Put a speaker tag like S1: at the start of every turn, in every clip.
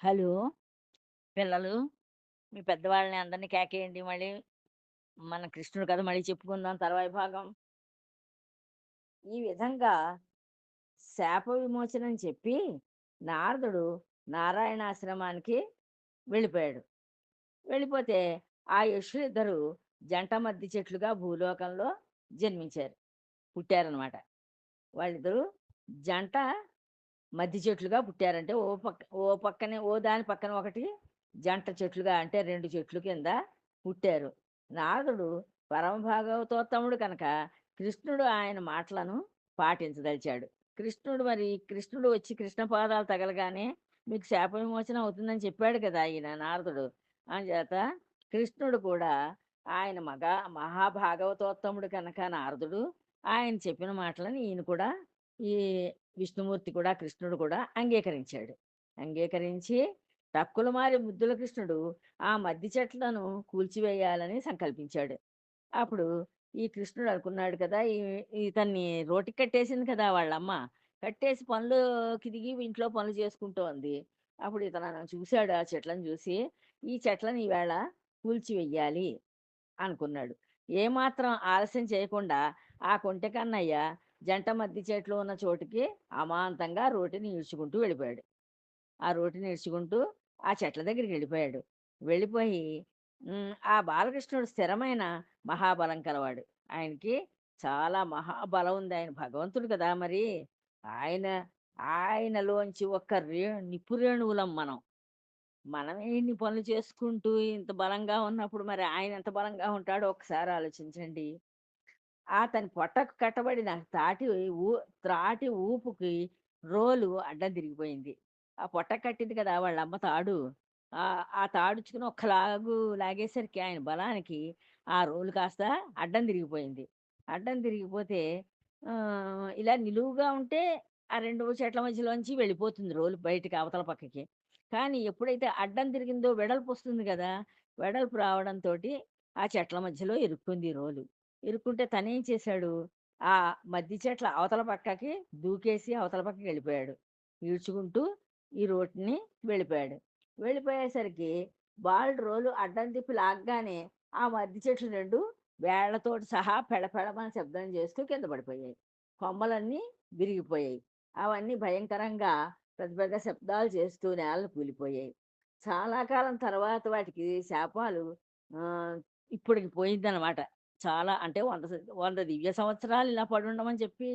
S1: Hello! పిల్లలు, మీ పెద్దవాళ్ళని అందరిని కేకేయండి మళ్ళీ. మన కృష్ణుడి కథ మళ్ళీ చెప్పుకుందాం తర్వాయి భాగం. ఈ విధంగా శాప విమోచనం చెప్పి నారదుడు నారాయణాశ్రమానికి వెళ్ళిపోయాడు. వెళ్ళిపోతే ఆ యక్షులిద్దరూ జంట మద్ది చెట్లుగా భూలోకంలో జన్మించారు. పుట్టారనమాట. వాళ్ళిద్దరూ జంట మధ్య చెట్లుగా పుట్టారంటే ఓ పక్క ఓ పక్కనే ఓ దాని పక్కన ఒకటి జంట చెట్లుగా అంటే రెండు చెట్లు కింద పుట్టారు. నారదుడు పరమ భాగవతోత్తముడు కనుక కృష్ణుడు ఆయన మాటలను పాటించదలిచాడు. కృష్ణుడు మరి కృష్ణుడు వచ్చి కృష్ణ పాదాలు తగలగానే మీకు శాప విమోచన అవుతుందని చెప్పాడు కదా! ఈయన నారదుడు. చేత కృష్ణుడు కూడా ఆయన మగ మహాభాగవతోత్తముడు కనుక నారదుడు ఆయన చెప్పిన మాటలను ఈయన కూడా ఈ విష్ణుమూర్తి కూడా కృష్ణుడు కూడా అంగీకరించాడు. అంగీకరించి టక్కున మారి ముద్దుల కృష్ణుడు ఆ మద్ది చెట్లను కూల్చివేయాలని సంకల్పించాడు. అప్పుడు ఈ కృష్ణుడు అనుకున్నాడు కదా! ఈ ఇతన్ని రోటికి కట్టేసింది కదా వాళ్ళమ్మ. కట్టేసి పనులుకి దిగి ఇంట్లో పనులు చేసుకుంటోంది. అప్పుడు ఇతను చూశాడు ఆ చెట్లను చూసి, ఈ చెట్లను ఈవేళ కూల్చివెయ్యాలి అనుకున్నాడు. ఏమాత్రం ఆలస్యం చేయకుండా ఆ కొంటె కన్నయ్య జంట మద్ది చెట్లు ఉన్న చోటుకి అమాంతంగా రోటిని ఈడ్చుకుంటూ వెళ్ళిపోయాడు. ఆ రోటిని ఈడ్చుకుంటూ ఆ చెట్ల దగ్గరికి వెళ్ళిపోయాడు. వెళ్ళిపోయి ఆ బాలకృష్ణుడు స్థిరమైన మహాబలం కలవాడు. ఆయనకి చాలా మహాబలం ఉంది. ఆయన భగవంతుడు కదా మరి. ఆయన ఆయనలోంచి ఒక్క రే నిపురేణువులం మనం. మనమే ఇన్ని పనులు చేసుకుంటూ ఇంత బలంగా ఉన్నప్పుడు మరి ఆయన ఎంత బలంగా ఉంటాడో ఒకసారి ఆలోచించండి. అతని పొట్టకు కట్టబడిన తాటి ఊ త్రాటి ఊపుకి రోలు అడ్డం తిరిగిపోయింది. ఆ పొట్ట కట్టింది కదా వాళ్ళమ్మ తాడు. ఆ తాడుచుకుని ఒక్క లాగు లాగేసరికి ఆయన బలానికి ఆ రోలు కాస్త అడ్డం తిరిగిపోయింది. అడ్డం తిరిగిపోతే ఇలా నిలువుగా ఉంటే ఆ రెండు చెట్ల మధ్యలోంచి వెళ్ళిపోతుంది రోలు బయటికి అవతల పక్కకి. కానీ ఎప్పుడైతే అడ్డం తిరిగిందో వెడల్పొస్తుంది కదా వెడల్పు రావడంతో ఆ చెట్ల మధ్యలో ఇరుక్కుంది రోలు. ఇరుక్కుంటే తనేం చేశాడు, ఆ మద్ది చెట్ల అవతల పక్కకి దూకేసి అవతల పక్కకి వెళ్ళిపోయాడు. ఈడ్చుకుంటూ ఈ రోడ్ని వెళ్ళిపోయాడు. వెళ్ళిపోయేసరికి బాల్ రోలు అడ్డం తిప్పి లాగ్గానే ఆ మద్ది చెట్లు రెండు వేళ్ళతో సహా పెడపెడమని శబ్దం చేస్తూ కింద పడిపోయాయి. కొమ్మలన్నీ విరిగిపోయాయి. అవన్నీ భయంకరంగా పెద్ద పెద్ద శబ్దాలు చేస్తూ నేలను కూలిపోయాయి. చాలా కాలం తర్వాత వాటికి శాపాలు ఇప్పటికి పోయిందనమాట. చాలా అంటే వంద వంద దివ్య సంవత్సరాలు ఇలా పడుండమని చెప్పి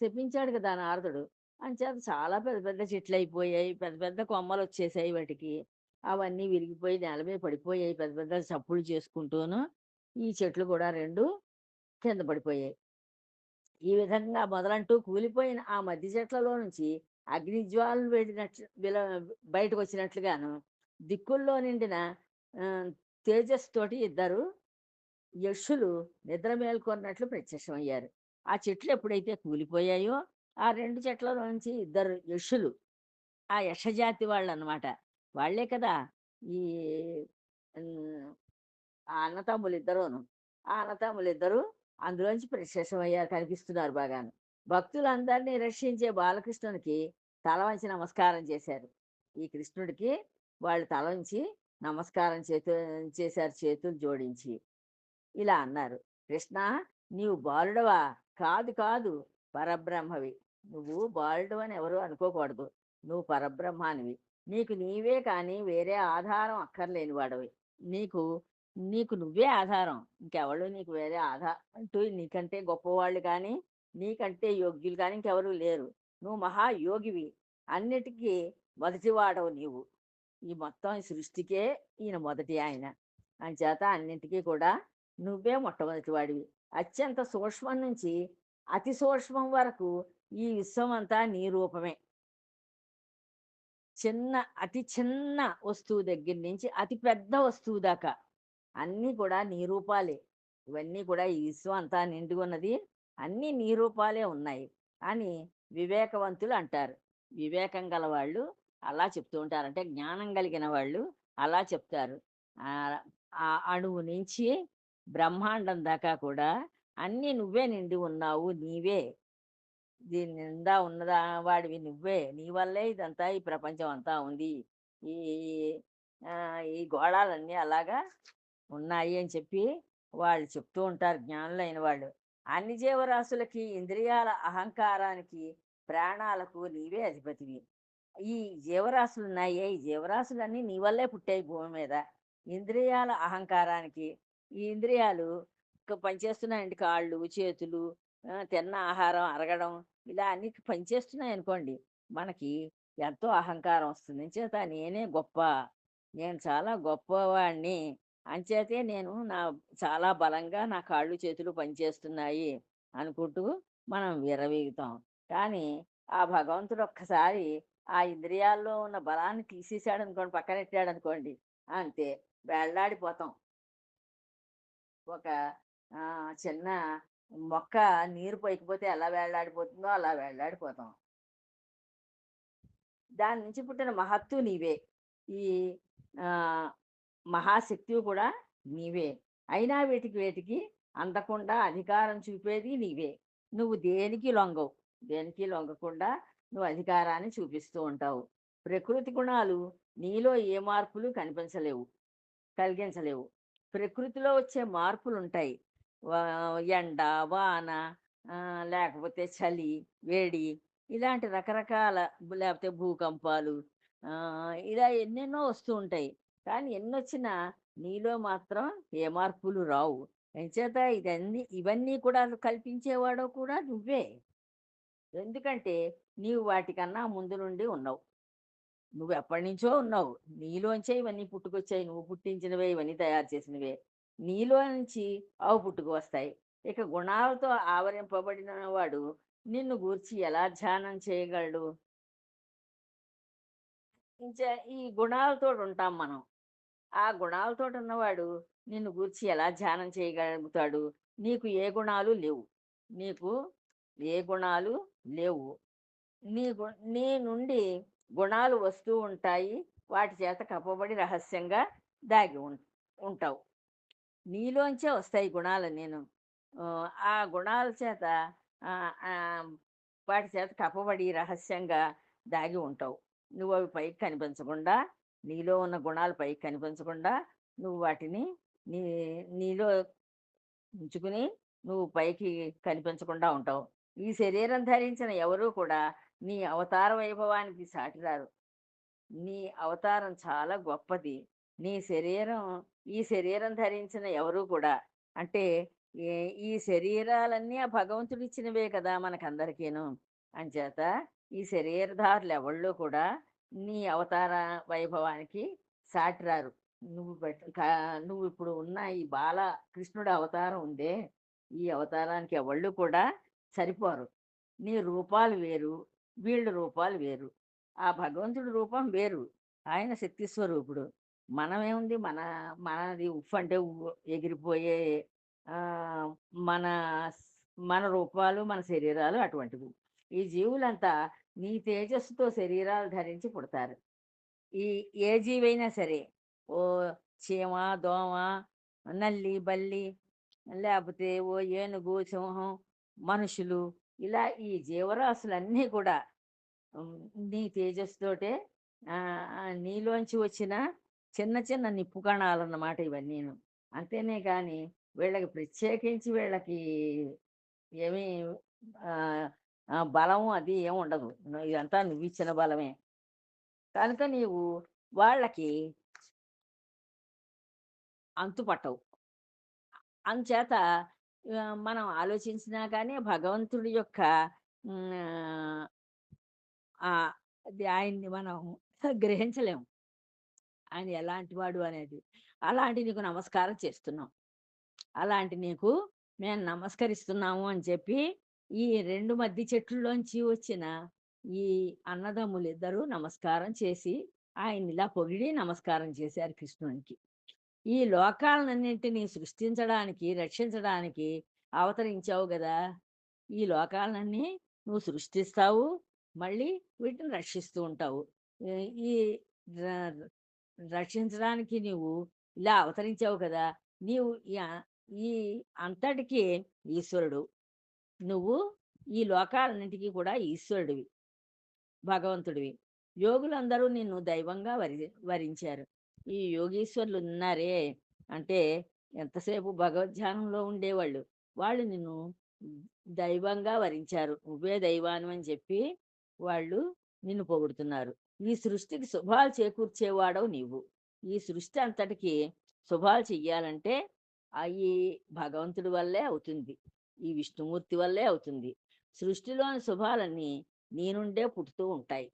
S1: చెప్పించాడు కదా నారదుడు. అంచేత చాలా పెద్ద పెద్ద చెట్లు అయిపోయాయి పెద్ద పెద్ద కొమ్మలు వచ్చేసాయి వాటికి. అవన్నీ విరిగిపోయి నేల మీద పడిపోయాయి. పెద్ద పెద్ద చప్పులు చేసుకుంటూను. ఈ చెట్లు కూడా రెండు కింద పడిపోయాయి. ఈ విధంగా మొదలంటూ కూలిపోయిన ఆ మధ్య చెట్లలో నుంచి అగ్నిజ్వాలను వెళ్ళినట్లు విల బయటకొచ్చినట్లుగాను, దిక్కుల్లో నిండిన తేజస్సు తేజస్సుతోటి ఇద్దరు యక్షులు నిద్ర మేల్కొన్నట్లు ప్రత్యక్షమయ్యారు. ఆ చెట్లు ఎప్పుడైతే కూలిపోయాయో, ఆ రెండు చెట్ల నుంచి ఇద్దరు యక్షులు, ఆ యక్షజాతి వాళ్ళు అనమాట వాళ్ళే కదా! ఈ హ్మ్. ఆ అన్నతమ్ములిద్దరూను. ఆ అన్నతమ్ములిద్దరూ అందులోంచి ప్రత్యక్షమయ్యారు. కనిపిస్తున్నారు బాగాను. భక్తులందరినీ రక్షించే బాలకృష్ణునికి తల వంచి నమస్కారం చేశారు. ఈ కృష్ణుడికి వాళ్ళు తల వంచి నమస్కారం చేతు చేశారు చేతులు జోడించి. ఇలా అన్నారు. కృష్ణ నీవు బాలుడవా? కాదు కాదు పరబ్రహ్మవి. నువ్వు బాలుడవని ఎవరు అనుకోకూడదు. నువ్వు పరబ్రహ్మానివి. నీకు నీవే కానీ వేరే ఆధారం అక్కర్లేని వాడవి నీకు నీకు నువ్వే ఆధారం. ఇంకెవరు నీకు వేరే ఆధా అంటూ నీకంటే గొప్పవాళ్ళు కానీ, నీకంటే యోగ్యులు కానీ ఇంకెవరు లేరు. నువ్వు మహాయోగివి. అన్నిటికీ మొదటివాడవు నీవు. ఈ మొత్తం ఈ సృష్టికే ఈయన మొదటి ఆయన. అనచేత అన్నింటికీ కూడా నువ్వే మొట్టమొదటివాడివి. అత్యంత సూక్ష్మం నుంచి అతి సూక్ష్మం వరకు ఈ విశ్వమంతా నీ రూపమే." చిన్న అతి చిన్న వస్తువు దగ్గర నుంచి అతి పెద్ద వస్తువు దాకా అన్నీ కూడా నీ రూపాలే. ఇవన్నీ కూడా ఈ విశ్వం అంతా నిండి ఉన్నది అన్నీ నీ రూపాలే ఉన్నాయి అని వివేకవంతులు అంటారు. వివేకం గల వాళ్ళు అలా చెప్తూ ఉంటారు. అంటే జ్ఞానం కలిగిన వాళ్ళు అలా చెప్తారు. ఆ అణువు నుంచి బ్రహ్మాండం దాకా కూడా అన్నీ నువ్వే నిండి ఉన్నావు. నీవే. దీని నిండా ఉన్నదా వాడివి నువ్వే. నీ వల్లే ఇదంతా ఈ ప్రపంచం అంతా ఉంది. ఈ ఈ గోళాలన్నీ అలాగా ఉన్నాయి అని చెప్పి వాళ్ళు చెప్తూ ఉంటారు జ్ఞానులైన వాళ్ళు అన్ని జీవరాశులకి ఇంద్రియాల అహంకారానికి ప్రాణాలకు నీవే అధిపతివి ఈ జీవరాశులు ఉన్నాయే ఈ జీవరాశులన్నీ నీ వల్లే పుట్టాయి భూమి మీద ఇంద్రియాల అహంకారానికి ఈ ఇంద్రియాలు పనిచేస్తున్నాయండి కాళ్ళు చేతులు తిన్న ఆహారం అరగడం ఇలా అన్ని పనిచేస్తున్నాయి అనుకోండి. మనకి ఎంతో అహంకారం వస్తుంది. చేత నేనే గొప్ప. నేను చాలా గొప్పవాడిని అంచేతే నేను నా చాలా బలంగా నా కాళ్ళు చేతులు పనిచేస్తున్నాయి అనుకుంటూ మనం విరవీగుతాం కానీ ఆ భగవంతుడు ఒక్కసారి ఆ ఇంద్రియాల్లో ఉన్న బలాన్ని తీసేసాడు అనుకోండి పక్కనెట్టాడు అనుకోండి అంతే. వెళ్ళాడిపోతాం. ఒక ఆ, చిన్న మొక్క నీరు పైకిపోతే ఎలా వేళ్ళాడిపోతుందో అలా వేళ్ళాడిపోతాం దాని నుంచి పుట్టిన మహత్తు నీవే. ఈ మహాశక్తి కూడా నీవే. అయినా వీటికి వీటికి అందకుండా అధికారం చూపేది నీవే. నువ్వు దేనికి లొంగవు? దేనికి లొంగకుండా నువ్వు అధికారాన్ని చూపిస్తూ ఉంటావు. ప్రకృతి గుణాలు నీలో ఏ మార్పులు కనిపించలేవు కలిగించలేవు. ప్రకృతిలో వచ్చే మార్పులు ఉంటాయి వా- ఎండ వాన లేకపోతే చలి వేడి ఇలాంటి రకరకాల లేకపోతే భూకంపాలు ఇలా ఎన్నెన్నో వస్తూ ఉంటాయి. కానీ ఎన్నొచ్చినా నీలో మాత్రం ఏ మార్పులు రావు. ఎంచేత ఇదన్నీ ఇవన్నీ కూడా కల్పించేవాడో కూడా నువ్వే. ఎందుకంటే నీవు వాటికన్నా ముందు నుండి ఉన్నావు. నువ్వు ఎప్పటి నుంచో ఉన్నావు. నీలోంచే ఇవన్నీ పుట్టుకొచ్చాయి. నువ్వు పుట్టించినవే ఇవన్నీ తయారు చేసినవే. నీలో నుంచి అవు పుట్టుకు వస్తాయి. ఇక గుణాలతో ఆవరింపబడిన వాడు నిన్ను గూర్చి ఎలా ధ్యానం చేయగలడు? ఇంకా ఈ గుణాలతో ఉంటాం మనం. ఆ గుణాలతో ఉన్నవాడు నిన్ను గూర్చి ఎలా ధ్యానం చేయగలుగుతాడు? నీకు ఏ గుణాలు లేవు. నీకు ఏ గుణాలు లేవు. నీ గు నీ నుండి గుణాలు వస్తూ ఉంటాయి. వాటి చేత కప్పబడి రహస్యంగా దాగి ఉం ఉంటావు. నీలోంచే వస్తాయి గుణాలు నేను. ఆ, గుణాల చేత వాటి చేత కప్పబడి రహస్యంగా దాగి ఉంటావు. నువ్వు అవి పైకి కనిపించకుండా నీలో ఉన్న గుణాలు పైకి కనిపించకుండా నువ్వు వాటిని నీ నీలో ఉంచుకుని నువ్వు పైకి కనిపించకుండా ఉంటావు. ఈ శరీరం ధరించిన ఎవరూ కూడా నీ అవతార వైభవానికి సాటిరారు. నీ అవతారం చాలా గొప్పది. నీ శరీరం ఈ శరీరం ధరించిన ఎవరు కూడా అంటే ఈ శరీరాలన్నీ ఆ భగవంతుడు ఇచ్చినవే కదా మనకందరికీను. అంచేత ఈ శరీరధారులు ఎవళ్ళు కూడా నీ అవతార వైభవానికి సాటిరారు. నువ్వు పెట్ట నువ్వు ఇప్పుడు ఉన్న ఈ బాల కృష్ణుడు అవతారం ఉందే ఈ అవతారానికి ఎవళ్ళు కూడా సరిపోరు. నీ రూపాలు వేరు వీళ్ళ రూపాలు వేరు. ఆ భగవంతుడి రూపం వేరు. ఆయన శక్తి స్వరూపుడు. మనమేముంది? మన మనది ఉఫ్ అంటే ఎగిరిపోయే మన మన రూపాలు మన శరీరాలు అటువంటివి. ఈ జీవులంతా నీ తేజస్సుతో శరీరాలు ధరించి పుడతారు. ఈ ఏ జీవైనా సరే ఓ చీమ దోమ నల్లి బల్లి లేకపోతే ఓ ఏనుగు సింహం మనుషులు ఇలా ఈ జీవరాశులన్నీ కూడా నీ తేజస్సుతోటే నీలోంచి వచ్చిన చిన్న చిన్న నిప్పు కణాలు అన్నమాట ఇవన్నీను. అంతేనే కానీ వీళ్ళకి ప్రత్యేకించి వీళ్ళకి ఏమీ బలం అది ఏమి ఉండదు. ఇదంతా నువ్వు ఇచ్చిన బలమే. కనుక నీవు వాళ్ళకి అంతు పట్టవు అందుచేత మనం ఆలోచించినా కానీ భగవంతుడి యొక్క ఆయన్ని మనం గ్రహించలేము. ఆయన ఎలాంటి వాడు అనేది. అలాంటి నీకు నమస్కారం చేస్తున్నాం. అలాంటి నీకు మేము నమస్కరిస్తున్నాము అని చెప్పి ఈ రెండు మధ్య చెట్లలోంచి వచ్చిన ఈ అన్నదమ్ములు ఇద్దరు నమస్కారం చేసి ఆయన ఇలా పొగిడి నమస్కారం చేశారు కృష్ణునికి. ఈ లోకాలన్నింటినీ సృష్టించడానికి రక్షించడానికి అవతరించావు కదా! ఈ లోకాలన్నీ నువ్వు సృష్టిస్తావు మళ్ళీ వీటిని రక్షిస్తూ ఉంటావు. ఈ ర- రక్షించడానికి నీవు ఇలా అవతరించావు కదా నీవు ఈ అంతటికి ఈశ్వరుడు. నువ్వు ఈ లోకాలన్నింటికి కూడా ఈశ్వరుడివి భగవంతుడివి. యోగులందరూ నిన్ను దైవంగా వరి వరించారు. ఈ యోగీశ్వరులు ఉన్నారే అంటే ఎంతసేపు భగవద్ధ్యానంలో ఉండేవాళ్ళు. వాళ్ళు నిన్ను దైవంగా వరించారు. నువ్వే దైవాను అని చెప్పి వాళ్ళు నిన్ను పొగుడుతున్నారు. ఈ సృష్టికి శుభాలు చేకూర్చేవాడవు నీవు. ఈ సృష్టి అంతటికి శుభాలు చెయ్యాలంటే అవి భగవంతుడి వల్లే అవుతుంది. ఈ విష్ణుమూర్తి వల్లే అవుతుంది. సృష్టిలోని శుభాలన్నీ నీ నుండే పుట్టుతూ ఉంటాయి.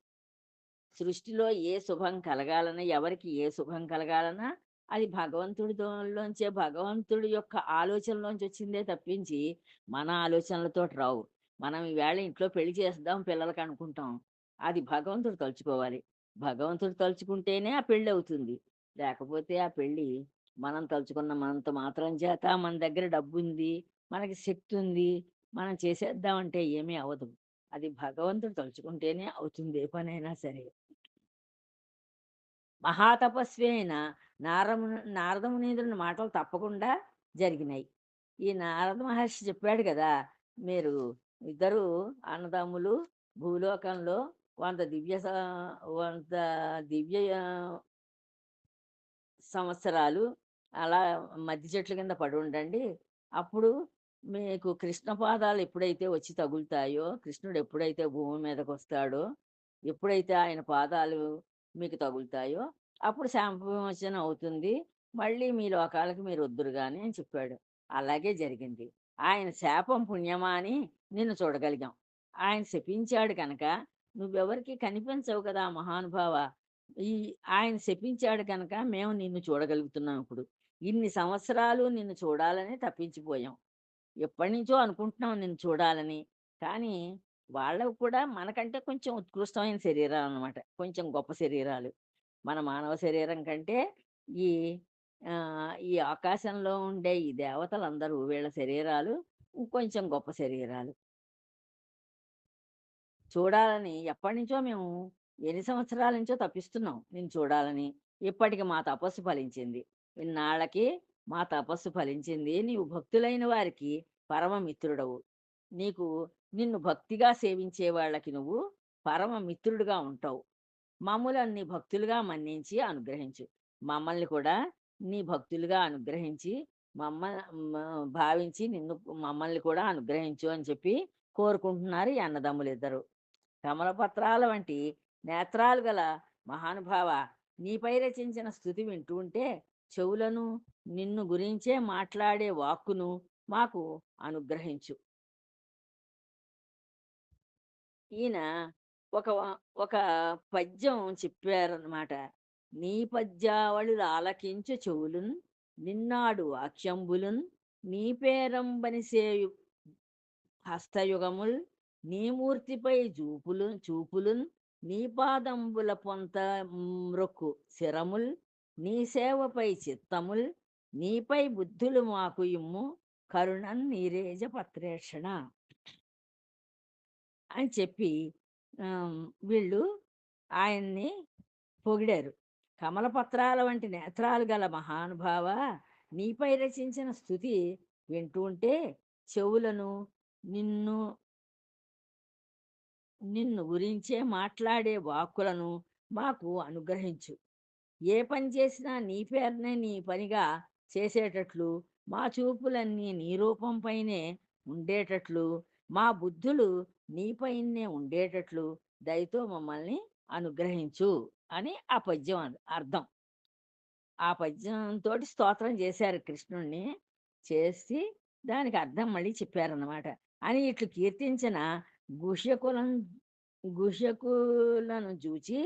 S1: సృష్టిలో ఏ శుభం కలగాలన్నా ఎవరికి ఏ శుభం కలగాలన్నా అది భగవంతుడిలోంచే భగవంతుడి యొక్క ఆలోచనలోంచి వచ్చిందే తప్పించి మన ఆలోచనలతో రావు. మనం ఈవేళ ఇంట్లో పెళ్ళి చేద్దాం పిల్లలకి అనుకుంటాం. అది భగవంతుడు తలుచుకోవాలి. భగవంతుడు తలుచుకుంటేనే ఆ పెళ్ళి అవుతుంది. లేకపోతే ఆ పెళ్ళి మనం తలుచుకున్న మనంత మాత్రం చేత మన దగ్గర డబ్బు ఉంది మనకి శక్తి ఉంది మనం చేసేద్దామంటే ఏమీ అవ్వదు. అది భగవంతుడు తలుచుకుంటేనే అవుతుంది ఏ పనైనా సరే. మహాతపస్వి అయిన నారము నారదమునీంద్రుని మాటలు తప్పకుండా జరిగినాయి. ఈ నారద మహర్షి చెప్పాడు కదా మీరు ఇద్దరు అన్నదమ్ములు భూలోకంలో వంద దివ్య వంద దివ్య సంవత్సరాలు అలా మధ్య చెట్ల కింద పడి ఉండండి. అప్పుడు మీకు కృష్ణ పాదాలు ఎప్పుడైతే వచ్చి తగులుతాయో కృష్ణుడు ఎప్పుడైతే భూమి మీదకి వస్తాడో ఎప్పుడైతే ఆయన పాదాలు మీకు తగులుతాయో అప్పుడు శాంపవిమోచన అవుతుంది. మళ్ళీ మీ లోకాలకు మీరు వద్దురు కానీ అని చెప్పాడు. అలాగే జరిగింది. ఆయన శాపం పుణ్యమా అని నిన్ను చూడగలిగాం. ఆయన శపించాడు కనుక నువ్వెవరికి కనిపించవు కదా మహానుభావ. ఈ ఆయన శపించాడు కనుక మేము నిన్ను చూడగలుగుతున్నాం ఇప్పుడు. ఇన్ని సంవత్సరాలు నిన్ను చూడాలని తప్పించిపోయాం. ఎప్పటి నుంచో అనుకుంటున్నాం నిన్ను చూడాలని. కానీ వాళ్ళకు కూడా మనకంటే కొంచెం ఉత్కృష్టమైన శరీరాలు అన్నమాట. కొంచెం గొప్ప శరీరాలు. మన మానవ శరీరం కంటే ఈ ఈ ఆకాశంలో ఉండే ఈ దేవతలందరూ వీళ్ళ శరీరాలు ఇంకొంచెం గొప్ప శరీరాలు. చూడాలని ఎప్పటి నుంచో మేము ఎన్ని సంవత్సరాల నుంచో తప్పిస్తున్నాం నేను చూడాలని. ఇప్పటికి మా తపస్సు ఫలించింది. ఇన్నాళ్ళకి మా తపస్సు ఫలించింది. నీవు భక్తులైన వారికి పరమ మిత్రుడవు నీకు నిన్ను భక్తిగా సేవించే వాళ్ళకి నువ్వు పరమమిత్రుడుగా ఉంటావు. మమ్మల్ని నీ భక్తులుగా మన్నించి అనుగ్రహించు. మమ్మల్ని కూడా నీ భక్తులుగా అనుగ్రహించి మమ్మ భావించి నిన్ను మమ్మల్ని కూడా అనుగ్రహించు అని చెప్పి కోరుకుంటున్నారు ఈ అన్నదమ్ములు ఇద్దరు. కమలపత్రాల వంటి నేత్రాలు గల మహానుభావ నీపై రచించిన స్థుతి వింటూ ఉంటే చెవులను నిన్ను గురించే మాట్లాడే వాక్కును మాకు అనుగ్రహించు. ఈయన ఒక ఒక పద్యం చెప్పారన్నమాట. నీ పద్యావళులు ఆలకించు చెవులను నిన్నాడు వాక్యంబులున్ నీ పేరంబని సేయు హస్తయుగముల్ నీ మూర్తిపై చూపులు చూపులున్ నీ పాదంబుల పొంత మ్రొక్కు శిరముల్ నీ సేవపై చిత్తముల్ నీపై బుద్ధులు మాకు ఇమ్ము కరుణన్ నీరేజ పత్రేషణ. అని చెప్పి వీళ్ళు ఆయన్ని పొగిడారు. కమలపత్రాల వంటి నేత్రాలు గల మహానుభావ నీపై రచించిన స్థుతి వింటూ ఉంటే చెవులను నిన్ను నిన్ను గురించే మాట్లాడే వాక్కులను మాకు అనుగ్రహించు. ఏ పని చేసినా నీ పేరునే నీ పనిగా చేసేటట్లు మా చూపులన్నీ నీ రూపంపైనే ఉండేటట్లు మా బుద్ధులు నీపైనే ఉండేటట్లు దయతో మమ్మల్ని అనుగ్రహించు. అని ఆ పద్యం అర్- అర్థం. ఆ పద్యంతో స్తోత్రం చేశారు కృష్ణుణ్ణి. చేసి దానికి అర్థం మళ్ళీ చెప్పారన్నమాట. అని ఇట్లు కీర్తించిన గుషకులం గుష్యకులను చూచి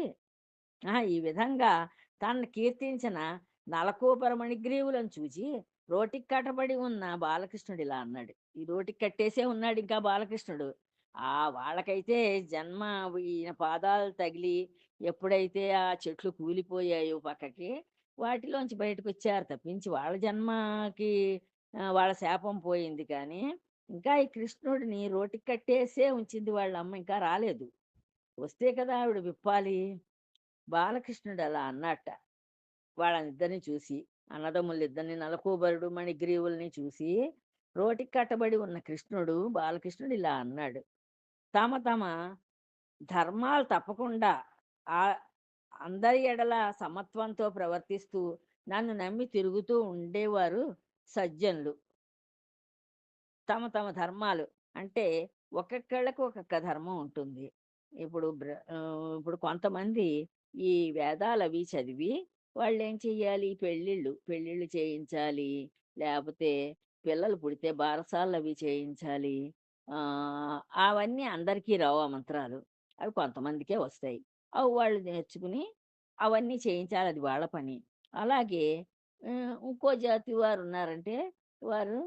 S1: ఆ, ఈ విధంగా తను కీర్తించిన నలకూపర మణిగ్రీవులను చూచి రోటికి కట్టబడి ఉన్న బాలకృష్ణుడు ఇలా అన్నాడు. ఈ రోటికి కట్టేసే ఉన్నాడు ఇంకా బాలకృష్ణుడు. ఆ వాళ్ళకైతే జన్మ ఈయన పాదాలు తగిలి ఎప్పుడైతే ఆ చెట్లు కూలిపోయాయో పక్కకి వాటిలోంచి బయటకు వచ్చారు తప్పించి వాళ్ళ జన్మకి వాళ్ళ శాపం పోయింది కానీ ఇంకా ఈ కృష్ణుడిని రోటికి కట్టేసే ఉంచింది వాళ్ళ అమ్మ ఇంకా రాలేదు. వస్తే కదా ఆవిడ విప్పాలి. బాలకృష్ణుడు అలా అన్నట్ట. వాళ్ళనిద్దరిని చూసి అన్నదమ్ములిద్దరిని నలకూబరుడు మణిగ్రీవుల్ని చూసి రోటికి కట్టబడి ఉన్న కృష్ణుడు బాలకృష్ణుడు ఇలా అన్నాడు. తమ తమ ధర్మాలు తప్పకుండా ఆ అందరి ఎడల సమత్వంతో ప్రవర్తిస్తూ నన్ను నమ్మి తిరుగుతూ ఉండేవారు సజ్జనులు. తమ తమ ధర్మాలు. అంటే ఒక్కొక్కళ్ళకు ఒక్కొక్క ధర్మం ఉంటుంది. ఇప్పుడు బ్ర- ఇప్పుడు కొంతమంది ఈ వేదాలు అవి చదివి వాళ్ళు ఏం చెయ్యాలి? పెళ్ళిళ్ళు. పెళ్ళిళ్ళు చేయించాలి. లేకపోతే పిల్లలు పుడితే బారసాలు అవి చేయించాలి. అవన్నీ అందరికీ రావు ఆ మంత్రాలు. అవి కొంతమందికే వస్తాయి. అవి వాళ్ళు నేర్చుకుని అవన్నీ చేయించాలి అది వాళ్ళ పని. అలాగే ఇంకో జాతి వారు ఉన్నారంటే వారు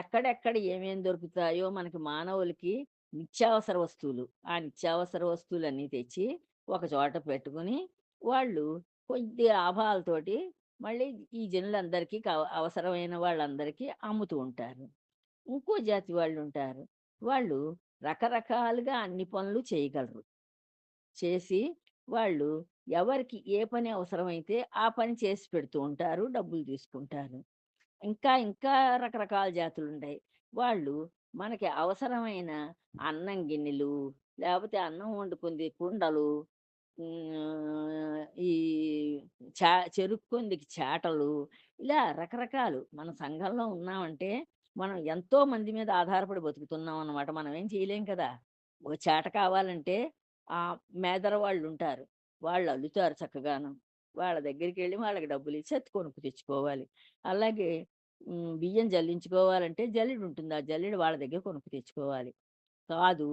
S1: ఎక్కడెక్కడ ఏమేమి దొరుకుతాయో మనకి మానవులకి నిత్యావసర వస్తువులు. ఆ నిత్యావసర వస్తువులన్నీ తెచ్చి ఒక చోట పెట్టుకుని వాళ్ళు కొద్ది లాభాలతోటి మళ్ళీ ఈ జనులందరికీ అవసరమైన వాళ్ళందరికీ అమ్ముతూ ఉంటారు. ఇంకో జాతి వాళ్ళు ఉంటారు వాళ్ళు రకరకాలుగా అన్ని పనులు చేయగలరు. చేసి వాళ్ళు ఎవరికి ఏ పని అవసరమైతే ఆ పని చేసి పెడుతూ ఉంటారు డబ్బులు తీసుకుంటారు. ఇంకా ఇంకా రకరకాల జాతులు ఉంటాయి. వాళ్ళు మనకి అవసరమైన అన్నం గిన్నెలు లేకపోతే అన్నం వండుకుంది కుండలు ఈ చా చెరుక్కుందికి చాటలు ఇలా రకరకాలు మన సంఘంలో ఉన్నామంటే మనం ఎంతో మంది మీద ఆధారపడి బతుకుతున్నాం అన్నమాట. మనం ఏం చేయలేం కదా. ఒక చాట కావాలంటే ఆ మేదర వాళ్ళు ఉంటారు వాళ్ళు అల్లుతారు చక్కగాను. వాళ్ళ దగ్గరికి వెళ్ళి వాళ్ళకి డబ్బులు ఇచ్చి ఎత్తు కొనుక్కు తెచ్చుకోవాలి. అలాగే బియ్యం జల్లించుకోవాలంటే జల్లెడు ఉంటుంది ఆ జల్లెడు వాళ్ళ దగ్గర కొనుక్కు తెచ్చుకోవాలి. కాదు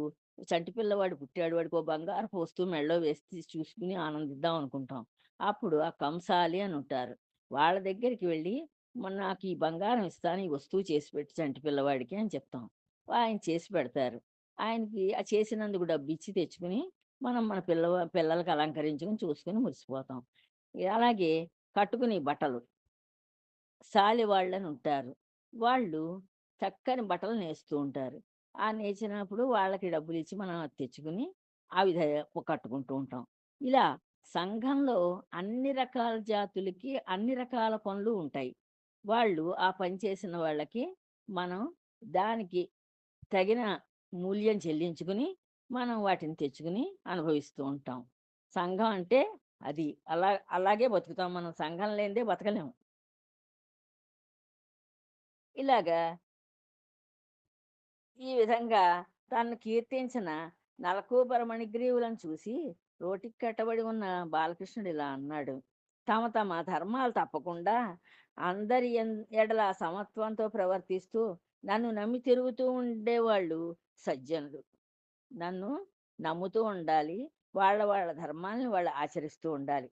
S1: చంటి పిల్లవాడు పుట్టాడు వాడికి ఓ బంగారు పోస్తూ మెడలో వేసి చూసుకుని ఆనందిద్దాం అనుకుంటాం. అప్పుడు ఆ కంసాలి అని ఉంటారు. వాళ్ళ దగ్గరికి వెళ్ళి మొన్న నాకు ఈ బంగారం ఇస్తాను ఈ వస్తువు చేసి పెట్టి చంటి పిల్లవాడికి అని చెప్తాం. ఆయన చేసి పెడతారు. ఆయనకి ఆ చేసినందుకు డబ్బు ఇచ్చి తెచ్చుకుని మనం మన పిల్ల పిల్లలకి అలంకరించుకుని చూసుకుని మురిసిపోతాం. అలాగే కట్టుకుని బట్టలు. సాలి వాళ్ళని ఉంటారు. వాళ్ళు చక్కని బట్టలు నేస్తూ ఉంటారు. ఆ నేచినప్పుడు వాళ్ళకి డబ్బులు ఇచ్చి మనం తెచ్చుకుని ఆ విధ కట్టుకుంటూ ఉంటాం. ఇలా సంఘంలో అన్ని రకాల జాతులకి అన్ని రకాల పనులు ఉంటాయి. వాళ్ళు ఆ పని చేసిన వాళ్ళకి మనం దానికి తగిన మూల్యం చెల్లించుకుని మనం వాటిని తెచ్చుకుని అనుభవిస్తూ ఉంటాం. సంఘం అంటే అది. అలా అలాగే బతుకుతాం మనం. సంఘం లేనిదే బతకలేము. ఇలాగా ఈ విధంగా తను కీర్తించిన నలకూబర మణిగ్రీవులను చూసి రోటికి కట్టబడి ఉన్న బాలకృష్ణుడు ఇలా అన్నాడు. తమ తమ ధర్మాలు తప్పకుండా అందరి ఎన్- ఎడల సమత్వంతో ప్రవర్తిస్తూ నన్ను నమ్మి తిరుగుతూ ఉండేవాళ్ళు సజ్జనులు. నన్ను నమ్ముతూ ఉండాలి. వాళ్ళ వాళ్ళ ధర్మాలను వాళ్ళు ఆచరిస్తూ ఉండాలి.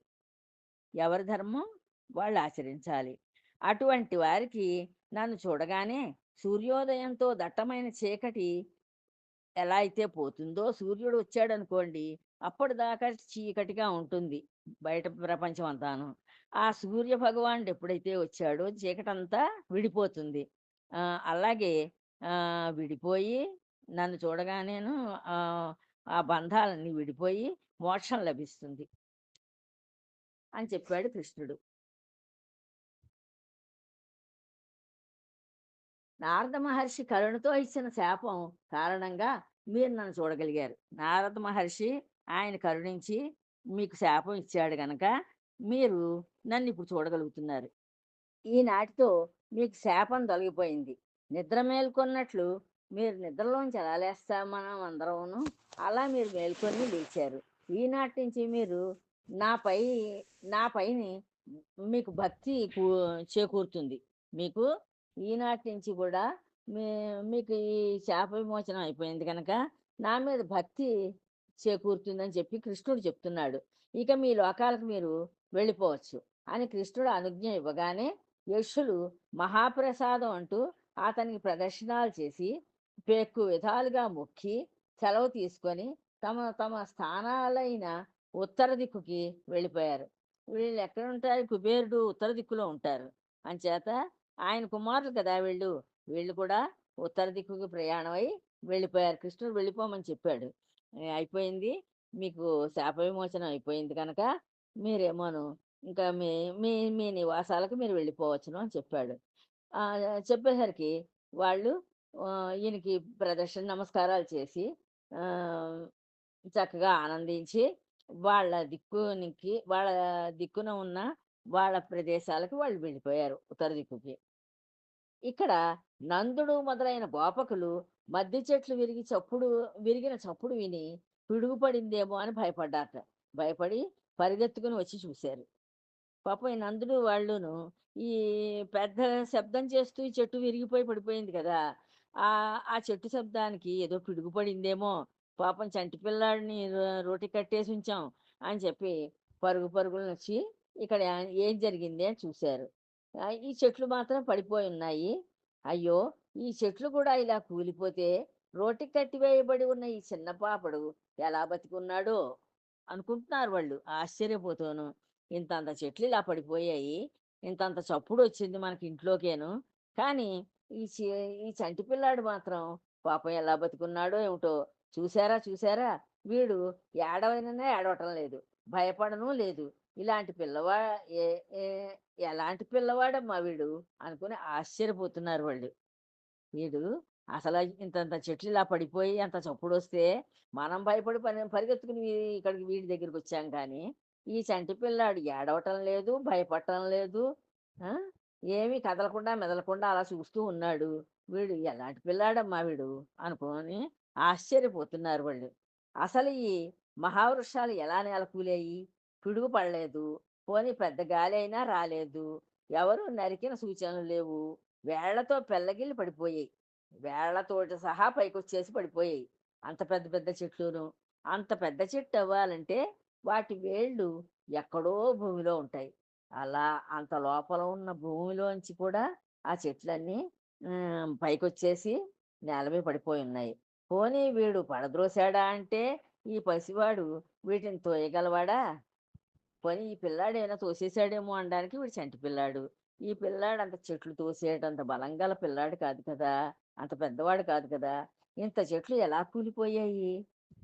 S1: ఎవరి ధర్మం వాళ్ళు ఆచరించాలి. అటువంటి వారికి నన్ను చూడగానే సూర్యోదయంతో దట్టమైన చీకటి ఎలా అయితే పోతుందో సూర్యుడు వచ్చాడు అనుకోండి అప్పటిదాకా చీకటిగా ఉంటుంది బయట ప్రపంచం అంతాను. ఆ సూర్య భగవానుడు ఎప్పుడైతే వచ్చాడో చీకటంతా విడిపోతుంది. అలాగే విడిపోయి నన్ను చూడగానేను ఆ, ఆ బంధాలన్నీ విడిపోయి మోక్షం లభిస్తుంది. అని చెప్పాడు కృష్ణుడు. నారద మహర్షి కరుణతో ఇచ్చిన శాపం కారణంగా మీరు నన్ను చూడగలిగారు. నారద మహర్షి ఆయన కరుణించి మీకు శాపం ఇచ్చాడు గనక మీరు నన్ను ఇప్పుడు చూడగలుగుతున్నారు. ఈనాటితో మీకు శాపం తొలగిపోయింది. నిద్ర మేల్కొన్నట్లు మీరు నిద్రలోంచి ఎలా లేస్తాం అందరమును? అలా మీరు మేల్కొని లేచారు. ఈనాటి నుంచి మీరు నాపై నా పైని మీకు భక్తి కూ- చేకూరుతుంది. మీకు ఈనాటి నుంచి కూడా మీ మీకు ఈ శాప విమోచనం అయిపోయింది కనుక నా మీద భక్తి చేకూరుతుందని చెప్పి కృష్ణుడు చెప్తున్నాడు. ఇక మీ లోకాలకు మీరు వెళ్ళిపోవచ్చు. అని కృష్ణుడు అనుజ్ఞ ఇవ్వగానే యక్షులు మహాప్రసాదం అంటూ అతనికి ప్రదర్శనాలు చేసి పెక్కు విధాలుగా మొక్కి సెలవు తీసుకొని తమ తమ స్థానాలైన ఉత్తర దిక్కుకి వెళ్ళిపోయారు. వీళ్ళు ఎక్కడ ఉంటారు? కుబేరుడు ఉత్తర దిక్కులో ఉంటారు. అంచేత ఆయన కుమారులు కదా వీళ్ళు. వీళ్ళు కూడా ఉత్తర దిక్కుకి ప్రయాణం అయి వెళ్ళిపోయారు. కృష్ణుడు వెళ్ళిపోమని చెప్పాడు. అయిపోయింది? మీకు శాప విమోచనం అయిపోయింది కనుక మీరేమోను ఇంకా మీ మీ మీ నివాసాలకు మీరు వెళ్ళిపోవచ్చును అని చెప్పాడు. చెప్పేసరికి వాళ్ళు ఈయనకి ప్రదర్శన నమస్కారాలు చేసి చక్కగా ఆనందించి వాళ్ళ దిక్కునికి వాళ్ళ దిక్కున ఉన్న వాళ్ళ ప్రదేశాలకు వాళ్ళు వెళ్ళిపోయారు ఉత్తర దిక్కుకి. ఇక్కడ నందుడు మొదలైన గోపకులు మద్ది చెట్లు విరిగి చప్పుడు విరిగిన చప్పుడు విని పిడుగుపడిందేమో అని భయపడ్డారట. భయపడి పరిగెత్తుకుని వచ్చి చూశారు. పాపం ఈ నందుడు వాళ్ళును ఈ పెద్ద శబ్దం చేస్తూ ఈ చెట్టు విరిగిపోయి పడిపోయింది కదా! ఆ ఆ చెట్టు శబ్దానికి ఏదో పిడుగు పడిందేమో పాపం చంటి పిల్లాడిని రోటి కట్టేసి ఉంచాం అని చెప్పి పరుగు పరుగులు వచ్చి ఇక్కడ ఏం జరిగింది అని చూశారు. ఈ చెట్లు మాత్రం పడిపోయి ఉన్నాయి. అయ్యో ఈ చెట్లు కూడా ఇలా కూలిపోతే రోటికి కట్టివేయబడి ఉన్న ఈ చిన్న పాపడు ఎలా బతికున్నాడో అనుకుంటున్నారు వాళ్ళు. ఆశ్చర్యపోతూను. ఇంతంత చెట్లు ఇలా పడిపోయాయి. ఇంతంత చప్పుడు వచ్చింది మనకి ఇంట్లోకేను. కానీ ఈ ఈ చంటి పిల్లాడు మాత్రం పాపం ఎలా బతుకున్నాడో ఏమిటో చూసారా చూసారా? వీడు ఏడవైనా ఏడవటం లేదు భయపడను లేదు. ఇలాంటి పిల్లవా ఏ ఎలాంటి పిల్లవాడమ్మా వీడు అనుకుని ఆశ్చర్యపోతున్నారు వాళ్ళు. వీడు అసలు ఇంతంత చెట్లు ఇలా పడిపోయి అంత చప్పుడు వస్తే మనం భయపడి పని పరిగెత్తుకుని ఇక్కడికి వీడి దగ్గరికి వచ్చాం కానీ ఈ చంటి పిల్లాడు ఏడవటం లేదు భయపడటం లేదు ఏమీ కదలకుండా మెదలకుండా అలా చూస్తూ ఉన్నాడు. వీడు ఎలాంటి పిల్లాడమ్మా వీడు అనుకొని ఆశ్చర్యపోతున్నారు వాళ్ళు. అసలు ఈ మహావృక్షాలు ఎలా నేలకూలేయి? పిడుగు పడలేదు. పోనీ పెద్ద గాలి అయినా రాలేదు. ఎవరు నరికిన సూచనలు లేవు. వేళ్ళతో పెళ్ళగిల్లి పడిపోయాయి. వేళ్ళతోటి సహా పైకొచ్చేసి పడిపోయాయి. అంత పెద్ద పెద్ద చెట్లును. అంత పెద్ద చెట్టు అవ్వాలంటే వాటి వేళ్ళు ఎక్కడో భూమిలో ఉంటాయి. అలా అంత లోపల ఉన్న భూమిలోంచి కూడా ఆ చెట్లన్నీ పైకొచ్చేసి నేల మీద పడిపోయి ఉన్నాయి. పోనీ వీడు పడద్రోశాడా అంటే ఈ పసివాడు వీటిని తోయగలవాడా? పోనీ ఈ పిల్లాడు ఏమైనా తోసేసాడేమో అనడానికి వీడు చంటి పిల్లాడు. ఈ పిల్లాడు అంత చెట్లు తోసేటంత బలం గల పిల్లాడు కాదు కదా అంత పెద్దవాడు కాదు కదా ఇంత చెట్లు ఎలా కూలిపోయాయి?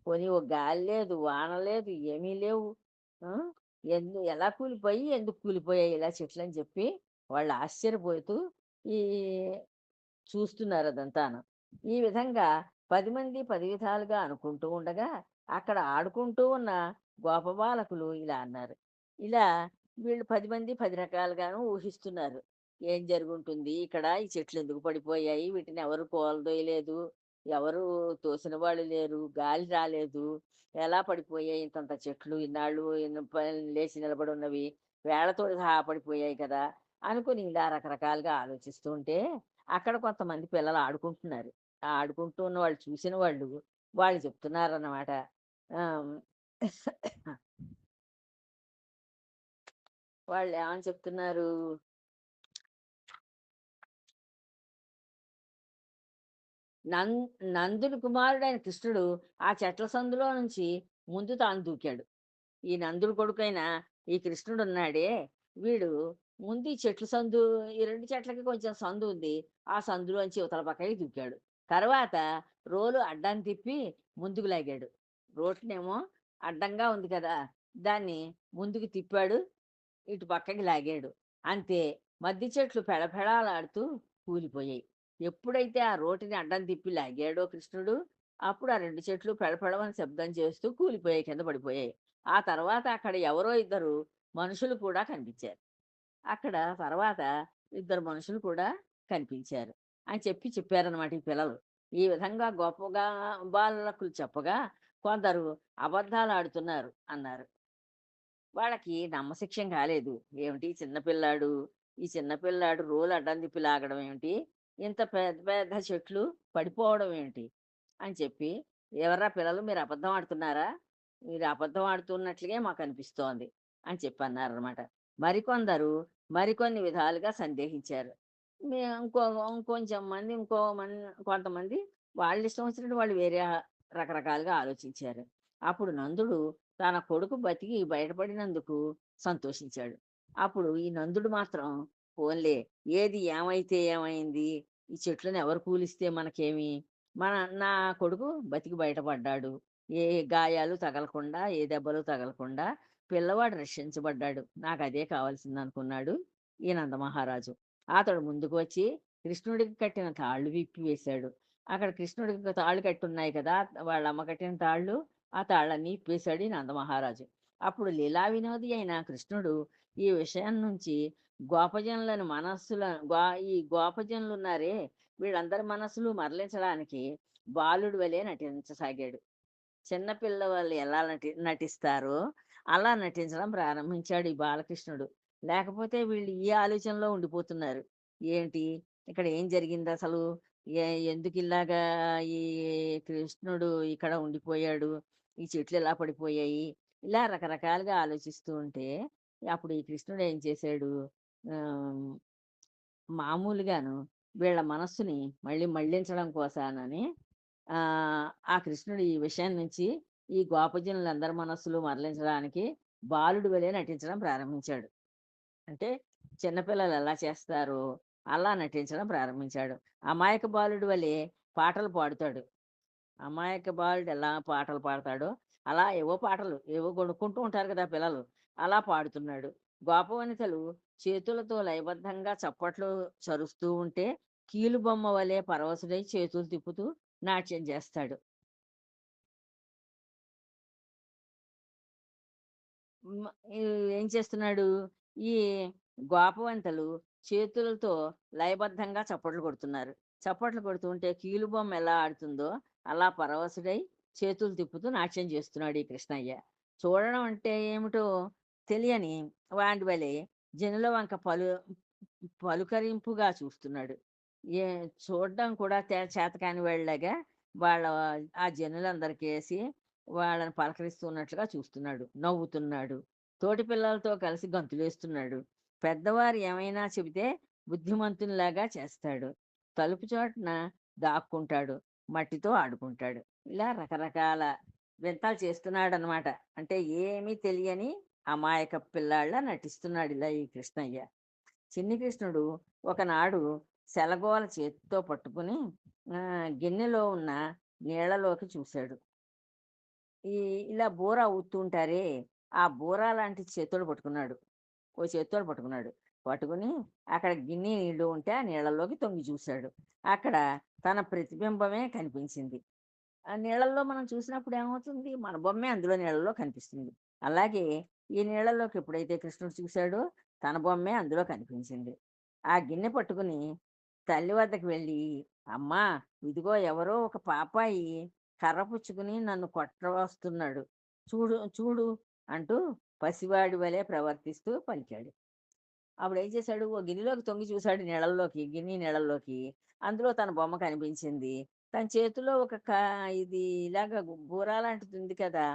S1: పోనీ ఓ గాలి లేదు వాన లేదు ఏమీ లేవు. ఎందు ఎలా కూలిపోయి ఎందుకు కూలిపోయాయి ఇలా చెట్లు అని చెప్పి వాళ్ళు ఆశ్చర్యపోతూ ఈ చూస్తున్నారు అదంతాను. ఈ విధంగా పది మంది పది విధాలుగా అనుకుంటూ ఉండగా అక్కడ ఆడుకుంటూ ఉన్న గోపబాలకులు ఇలా అన్నారు. ఇలా వీళ్ళు పది మంది పది రకాలుగాను ఊహిస్తున్నారు. ఏం జరుగుంటుంది? ఇక్కడ ఈ చెట్లు ఎందుకు పడిపోయాయి? వీటిని ఎవరు కోలదోయలేదు? ఎవరు తోసిన వాళ్ళు లేరు గాలి రాలేదు ఎలా పడిపోయాయి ఇంతంత చెట్లు ఇన్నాళ్ళు లేచి నిలబడి ఉన్నవి వేళ్ళతో సహా పడిపోయాయి కదా అనుకుని ఇలా రకరకాలుగా ఆలోచిస్తుంటే అక్కడ కొంతమంది పిల్లలు ఆడుకుంటున్నారు. ఆడుకుంటూ ఉన్న వాళ్ళు చూసిన వాళ్ళు వాళ్ళు చెప్తున్నారు అన్నమాట వాళ్ళు ఏమని చెప్తున్నారు? నం నందుని కుమారుడైన కృష్ణుడు ఆ చెట్ల సందులో నుంచి ముందు తాను దూకాడు. ఈ నందుడు కొడుకైన ఈ కృష్ణుడు ఉన్నాడే వీడు ముందు ఈ చెట్ల సందు ఈ రెండు చెట్లకి కొంచెం సందు ఉంది ఆ సందులోంచి ఇవతల పక్కకి దూకాడు. తర్వాత రోలు అడ్డం తిప్పి ముందుకు లాగాడు. రోడ్నేమో అడ్డంగా ఉంది కదా దాన్ని ముందుకు తిప్పాడు ఇటు పక్కకి లాగాడు. అంతే మద్ది చెట్లు పెడపెడాలాడుతూ కూలిపోయాయి. ఎప్పుడైతే ఆ రోటిని అడ్డం తిప్పి లాగాడో కృష్ణుడు అప్పుడు ఆ రెండు చెట్లు పెడపడమని శబ్దం చేస్తూ కూలిపోయాయి కింద పడిపోయాయి. ఆ తర్వాత అక్కడ ఎవరో ఇద్దరు మనుషులు కూడా కనిపించారు. అక్కడ తర్వాత ఇద్దరు మనుషులు కూడా కనిపించారు అని చెప్పి చెప్పారనమాట ఈ పిల్లలు. ఈ విధంగా గొప్పగా బాలకులు చెప్పగా కొందరు అబద్ధాలు ఆడుతున్నారు అన్నారు. వాళ్ళకి నమ్మశిక్షం కాలేదు. ఏమిటి? చిన్నపిల్లాడు ఈ చిన్నపిల్లాడు రోలు అడ్డం తిప్పి లాగడం ఏమిటి? ఇంత పెద్ద పెద్ద చెట్లు పడిపోవడం ఏంటి? అని చెప్పి ఎవర్రా పిల్లలు మీరు అబద్ధం ఆడుతున్నారా? మీరు అబద్ధం ఆడుతున్నట్లుగే మాకు అనిపిస్తోంది అని చెప్పి అన్నారనమాట మరికొందరు మరికొన్ని విధాలుగా సందేహించారు. ఇంకో ఇంకొంచెం మంది ఇంకో మంది కొంతమంది వాళ్ళ ఇష్టం వచ్చినట్టు వాళ్ళు వేరే రకరకాలుగా ఆలోచించారు. అప్పుడు నందుడు తన కొడుకు బతికి బయటపడినందుకు సంతోషించాడు. అప్పుడు ఈ నందుడు మాత్రం పోన్లే ఏది ఏమైతే ఏమైంది? ఈ చెట్లను ఎవరు కూలిస్తే మనకేమి? మన నా కొడుకు బతికి బయటపడ్డాడు. ఏ గాయాలు తగలకుండా ఏ దెబ్బలు తగలకుండా పిల్లవాడు రక్షించబడ్డాడు. నాకు అదే కావాల్సింది అనుకున్నాడు ఈ నందమహారాజు అతడు ముందుకు వచ్చి కృష్ణుడికి కట్టిన తాళ్ళు విప్పి వేశాడు. అక్కడ కృష్ణుడికి తాళ్ళు కట్టి ఉన్నాయి కదా వాళ్ళ అమ్మ కట్టిన తాళ్ళు ఆ తాళ్ళని ఇప్పేశాడు ఈ నందమహారాజు అప్పుడు లీలా వినోది అయిన కృష్ణుడు ఈ విషయం నుంచి గోపజనులను మనస్సుల గో ఈ గోపజనులు ఉన్నారే వీళ్ళందరి మనస్సులు మరలించడానికి బాలుడు వలె నటించసాగాడు. చిన్నపిల్ల వాళ్ళు ఎలా నటి నటిస్తారో అలా నటించడం ప్రారంభించాడు ఈ బాలకృష్ణుడు. లేకపోతే వీళ్ళు ఈ ఆలోచనలో ఉండిపోతున్నారు. ఏంటి? ఇక్కడ ఏం జరిగింది అసలు? ఏ ఎందుకు ఇలాగా ఈ కృష్ణుడు ఇక్కడ ఉండిపోయాడు? ఈ చెట్లు ఎలా పడిపోయాయి? ఇలా రకరకాలుగా ఆలోచిస్తూ ఉంటే అప్పుడు ఈ కృష్ణుడు ఏం చేశాడు? మామూలుగాను వీళ్ళ మనస్సుని మళ్ళీ మళ్ళించడం కోసానని ఆ ఆ కృష్ణుడు ఈ విషయం నుంచి ఈ గోపజనులందరి మనస్సులు మరలించడానికి బాలుడు వలె నటించడం ప్రారంభించాడు. అంటే చిన్నపిల్లలు ఎలా చేస్తారో అలా నటించడం ప్రారంభించాడు. అమాయక బాలుడు వలె పాటలు పాడుతాడు. అమాయక బాలుడు ఎలా పాటలు పాడతాడో అలా ఏవో పాటలు ఏవో కొనుక్కుంటూ ఉంటారు కదా పిల్లలు. అలా పాడుతున్నాడు. గోపవనితలు చేతులతో లయబద్ధంగా చప్పట్లు చరుస్తూ ఉంటే కీలుబొమ్మ వలె పరవశుడై చేతులు తిప్పుతూ నాట్యం చేస్తాడు. ఏం చేస్తున్నాడు? ఈ గోపవంతలు చేతులతో లయబద్ధంగా చప్పట్లు కొడుతున్నారు. చప్పట్లు కొడుతుంటే కీలుబొమ్మ ఎలా ఆడుతుందో అలా పరవశుడై చేతులు తిప్పుతూ నాట్యం చేస్తున్నాడు ఈ కృష్ణయ్య. చూడడం అంటే ఏమిటో తెలియని వాడి వలె జనుల వంక పలు పలుకరింపుగా చూస్తున్నాడు. ఏ చూడడం కూడా తే- చేతకాని వాళ్ళగా వాళ్ళ ఆ జనులందరికీ వేసి వాళ్ళని పలకరిస్తున్నట్లుగా చూస్తున్నాడు. నవ్వుతున్నాడు. తోటి పిల్లలతో కలిసి గంతులేస్తున్నాడు పెద్దవారు ఏమైనా చెబితే బుద్ధిమంతునిలాగా చేస్తాడు. తలుపు చోటున దాక్కుంటాడు. మట్టితో ఆడుకుంటాడు. ఇలా రకరకాల వింతలు చేస్తున్నాడు అనమాట అంటే ఏమీ తెలియని అమాయక పిల్లాళ్ళ నటిస్తున్నాడు ఇలా ఈ కృష్ణయ్య. చిన్ని కృష్ణుడు ఒకనాడు సెలగోల చేతితో పట్టుకుని గిన్నెలో ఉన్న నీళ్ళలోకి చూశాడు. ఈ ఇలా బూర ఊతుంటారే ఆ బూర లాంటి చేతులు పట్టుకున్నాడు. ఓ చేతితో పట్టుకున్నాడు. పట్టుకుని అక్కడ గిన్నె నీళ్ళు ఉంటే ఆ నీళ్ళలోకి తొంగి చూశాడు. అక్కడ తన ప్రతిబింబమే కనిపించింది. ఆ నీళ్ళల్లో మనం చూసినప్పుడు ఏమవుతుంది? మన బొమ్మే అందులో నీళ్ళలో కనిపిస్తుంది. అలాగే ఈ నీళ్ళలోకి ఎప్పుడైతే కృష్ణుడు చూశాడో తన బొమ్మే అందులో కనిపించింది. ఆ గిన్నె పట్టుకుని తల్లి వద్దకు వెళ్ళి అమ్మా ఇదిగో ఎవరో ఒక పాపాయి కర్ర పుచ్చుకుని నన్ను కొట్ట వస్తున్నాడు చూడు చూడు అంటూ పసివాడి వలె ప్రవర్తిస్తూ పలికాడు. అప్పుడు ఏం చేశాడు? ఓ గిన్నెలోకి తొంగి చూశాడు నీళ్ళల్లోకి గిన్నె నీళ్ళల్లోకి. అందులో తన బొమ్మ కనిపించింది. తన చేతిలో ఒక క ఇది ఇలాగ బూర లాంటిది ఉంది కదా!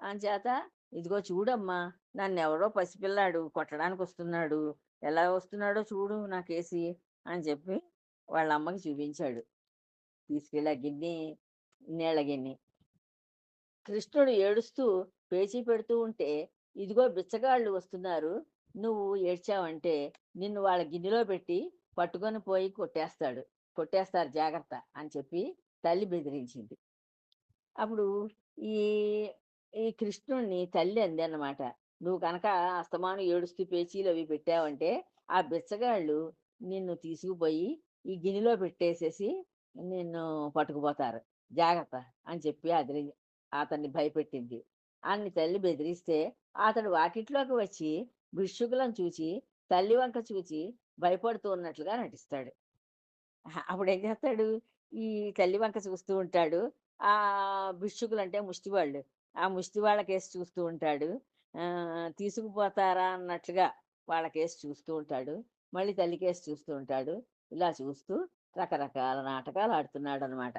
S1: అంచేత ఇదిగో చూడమ్మా నన్ను ఎవరో పసిపిల్లాడు కొట్టడానికి వస్తున్నాడు ఎలా వస్తున్నాడో చూడు నాకేసి అని చెప్పి వాళ్ళ అమ్మకి చూపించాడు. తీసుకెళ్ళి ఆ గిన్నె నీళ్ళ గిన్నె. కృష్ణుడు ఏడుస్తూ పేచీ పెడుతూ ఉంటే ఇదిగో బిచ్చగాళ్ళు వస్తున్నారు నువ్వు ఏడ్చావంటే నిన్ను వాళ్ళ గిన్నెలో పెట్టి పట్టుకొని పోయి కొట్టేస్తాడు. కొట్టేస్తారు జాగ్రత్త అని చెప్పి తల్లి బెదిరించింది. అప్పుడు ఈ ఈ కృష్ణుణ్ణి తల్లి అంది అన్నమాట నువ్వు కనుక అస్తమానం ఏడుస్తూ పేచీలు అవి పెట్టావంటే ఆ బిచ్చగాళ్ళు నిన్ను తీసుకుపోయి ఈ గిన్నెలో పెట్టేసేసి నిన్ను పట్టుకుపోతారు. జాగ్రత్త అని చెప్పి అది అతన్ని భయపెట్టింది. అన్ని తల్లి బెదిరిస్తే అతడు వాకిట్లోకి వచ్చి భిక్షుకులను చూచి తల్లి వంక చూచి భయపడుతూ ఉన్నట్లుగా నటిస్తాడు. అప్పుడు ఏం చేస్తాడు? ఈ తల్లి వంక చూస్తూ ఉంటాడు. ఆ భిక్షుకులు అంటే ముష్టివాళ్ళు. ఆ ముష్టి వాళ్ళ కేసు చూస్తూ ఉంటాడు. తీసుకుపోతారా అన్నట్లుగా వాళ్ళ కేసు చూస్తూ ఉంటాడు. మళ్ళీ తల్లి కేసు చూస్తూ ఉంటాడు. ఇలా చూస్తూ రకరకాల నాటకాలు ఆడుతున్నాడు అనమాట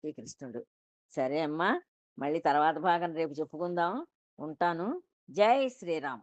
S1: శ్రీకృష్ణుడు. సరే అమ్మా మళ్ళీ తర్వాత భాగం రేపు చెప్పుకుందాం. ఉంటాను. జై శ్రీరామ్.